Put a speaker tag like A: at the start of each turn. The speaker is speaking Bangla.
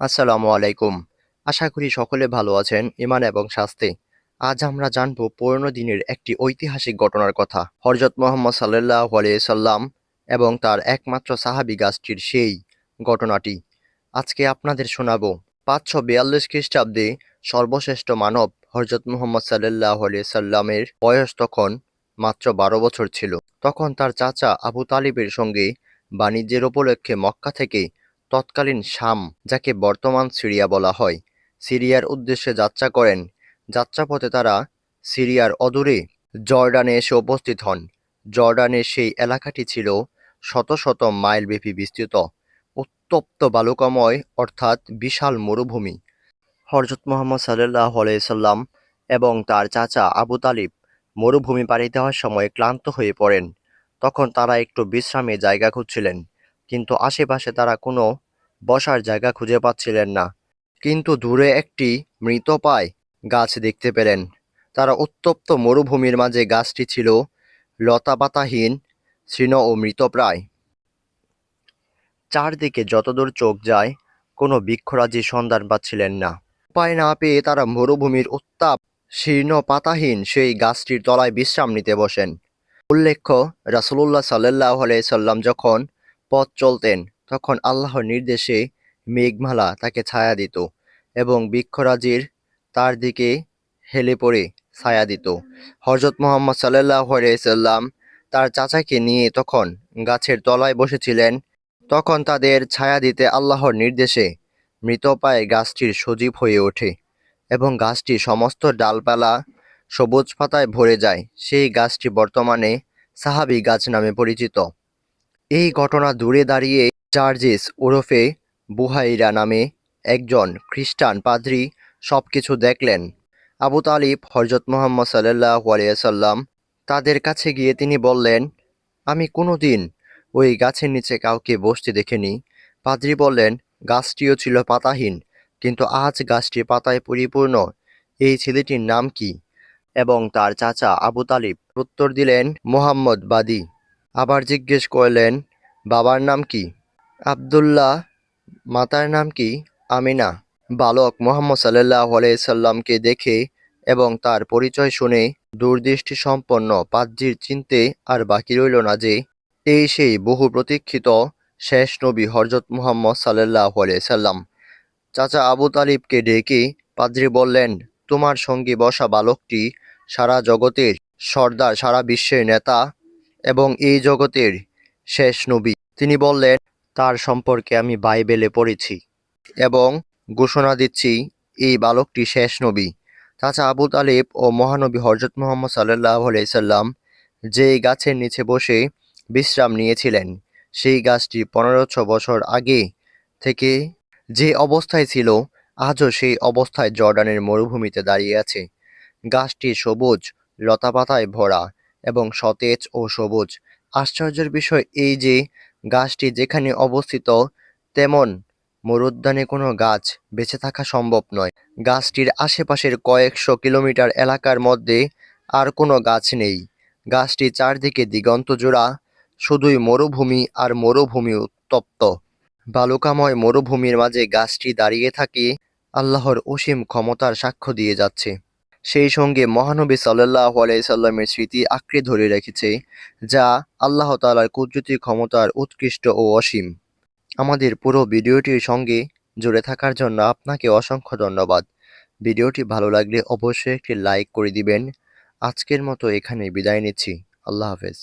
A: আসসালামু আলাইকুম। আশা করি সকলে ভালো আছেন ইমান এবং স্বাস্থ্যে আজ আমরা জানব পুরনো দিনের একটি ঐতিহাসিক ঘটনার কথা। হরজত মোহাম্মদ সাল্লাহ সাল্লাম এবং তার একমাত্র সাহাবি গাছটির সেই ঘটনাটি আজকে আপনাদের শোনাবো। পাঁচশো বিয়াল্লিশ খ্রিস্টাব্দে সর্বশ্রেষ্ঠ মানব হরজত মোহাম্মদ সাল্লাহ সাল্লামের বয়স তখন মাত্র বারো বছর ছিল। তখন তার চাচা আবু তালিবের সঙ্গে বাণিজ্যের উপলক্ষে মক্কা থেকে তৎকালীন শাম, যাকে বর্তমান সিরিয়া বলা হয়, সিরিয়ার উদ্দেশ্যে যাত্রা করেন। যাত্রাপথে তারা সিরিয়ার অদূরে জর্ডানে এসে উপস্থিত হন। জর্ডানের সেই এলাকাটি ছিল শত শত মাইল ব্যাপী বিস্তৃত, উত্তপ্ত বালুকাময়, অর্থাৎ বিশাল মরুভূমি। হরজত মোহাম্মদ সাল্লাহ সাল্লাম এবং তার চাচা আবু তালিব মরুভূমি পাড়ি দেওয়ার সময় ক্লান্ত হয়ে পড়েন। তখন তারা একটু বিশ্রামে জায়গা খুঁজছিলেন। কিন্তু আশেপাশে তারা কোনো বসার জায়গা খুঁজে পাচ্ছিলেন না। কিন্তু দূরে একটি মৃত পায় গাছ দেখতে পেলেন। তারা উত্তপ্ত মরুভূমির মাঝে গাছটি ছিল লতাপাতাহীন, শীর্ণ ও মৃতপ্রায়। চারদিকে যতদূর চোখ যায়, কোনো বৃক্ষরাজির সন্ধান পাচ্ছিলেন না। উপায় না পেয়ে তারা মরুভূমির উত্তাপ, শীর্ণ পাতাহীন সেই গাছটির তলায় বিশ্রাম নিতে বসেন। উল্লেখ্য, রাসুলুল্লাহ সাল্লাহ সাল্লাম যখন পথ চলতেন, তখন আল্লাহর নির্দেশে মেঘমালা তাকে ছায়া দিত এবং বৃক্ষরাজির তার দিকে হেলে পড়ে ছায়া দিত। হজরত মোহাম্মদ সাল্লাহ সাল্লাম তার চাচাকে নিয়ে তখন গাছের তলায় বসেছিলেন। তখন তাদের ছায়া দিতে আল্লাহর নির্দেশে মৃতপায়ে গাছটির সজীব হয়ে ওঠে এবং গাছটি সমস্ত ডালপালা সবুজ পাতায় ভরে যায়। সেই গাছটি বর্তমানে সাহাবি গাছ নামে পরিচিত। এই ঘটনা দূরে দাঁড়িয়ে চার্জেস ওরফে বুহাইরা নামে একজন খ্রিস্টান পাদ্রী সবকিছু দেখলেন। আবু তালিব হরজত মোহাম্মদ সাল্লাহ আলিয়াল্লাম তাদের কাছে গিয়ে তিনি বললেন, আমি কোনোদিন ওই গাছের নিচে কাউকে বসতে দেখিনি। পাদ্রী বললেন, গাছটিও ছিল পাতাহীন, কিন্তু আজ গাছটি পাতায় পরিপূর্ণ। এই ছেলেটির নাম কি? এবং তার চাচা আবু তালিব উত্তর দিলেন, মোহাম্মদ বাদী। আবার জিজ্ঞেস করলেন, বাবার নাম কি? আবদুল্লাহ। মাতার নাম কি? আমিনা। বালক মোহাম্মদ সাল্লাহ সাল্লামকে দেখে এবং তার পরিচয় শুনে দূরদৃষ্টি সম্পন্ন পাদ্রির চিনতে আর বাকি রইল না যে, এই সেই বহু প্রতীক্ষিত শেষ নবী হরজত মুহাম্মদ সাল্লাহ সাল্লাম। চাচা আবু তালিবকে ডেকে পাদ্রি বললেন, তোমার সঙ্গে বসা বালকটি সারা জগতের সর্দার, সারা বিশ্বের নেতা এবং এই জগতের শেষ নবী। তিনি বললেন, তার সম্পর্কে আমি বাইবেলে পড়েছি এবং ঘোষণা দিচ্ছি, এই বালকটি শেষ নবী। চাচা আবু তালেব ও মহানবী হরজত মোহাম্মদ সাল্লাহ সাল্লাম যে গাছের নিচে বসে বিশ্রাম নিয়েছিলেন, সেই গাছটি পনেরোশো বছর আগে থেকে যে অবস্থায় ছিল, আজও সেই অবস্থায় জর্ডানের মরুভূমিতে দাঁড়িয়ে আছে। গাছটি সবুজ, লতাপাতায় ভরা এবং সতেজ ও সবুজ। আশ্চর্যের বিষয় এই যে, গাছটি যেখানে অবস্থিত, তেমন মরুদ্যানে কোনো গাছ বেঁচে থাকা সম্ভব নয়। গাছটির আশেপাশের কয়েকশো কিলোমিটার এলাকার মধ্যে আর কোনো গাছ নেই। গাছটি চারদিকে দিগন্ত জোড়া, শুধুই মরুভূমি আর মরুভূমি উত্তপ্ত। বালুকাময় মরুভূমির মাঝে গাছটি দাঁড়িয়ে থাকে, আল্লাহর অসীম ক্ষমতার সাক্ষ্য দিয়ে যাচ্ছে। সেই সঙ্গে মহানবী সাল্লাহ আলাইসাল্লামের স্মৃতি আঁকড়ে ধরে রেখেছে, যা আল্লাহ তালার কুদরতি ক্ষমতার উৎকৃষ্ট ও অসীম। আমাদের পুরো ভিডিওটির সঙ্গে জুড়ে থাকার জন্য আপনাকে অসংখ্য ধন্যবাদ। ভিডিওটি ভালো লাগলে অবশ্যই একটি লাইক করে দিবেন। আজকের মতো এখানে বিদায় নিচ্ছি। আল্লাহ হাফেজ।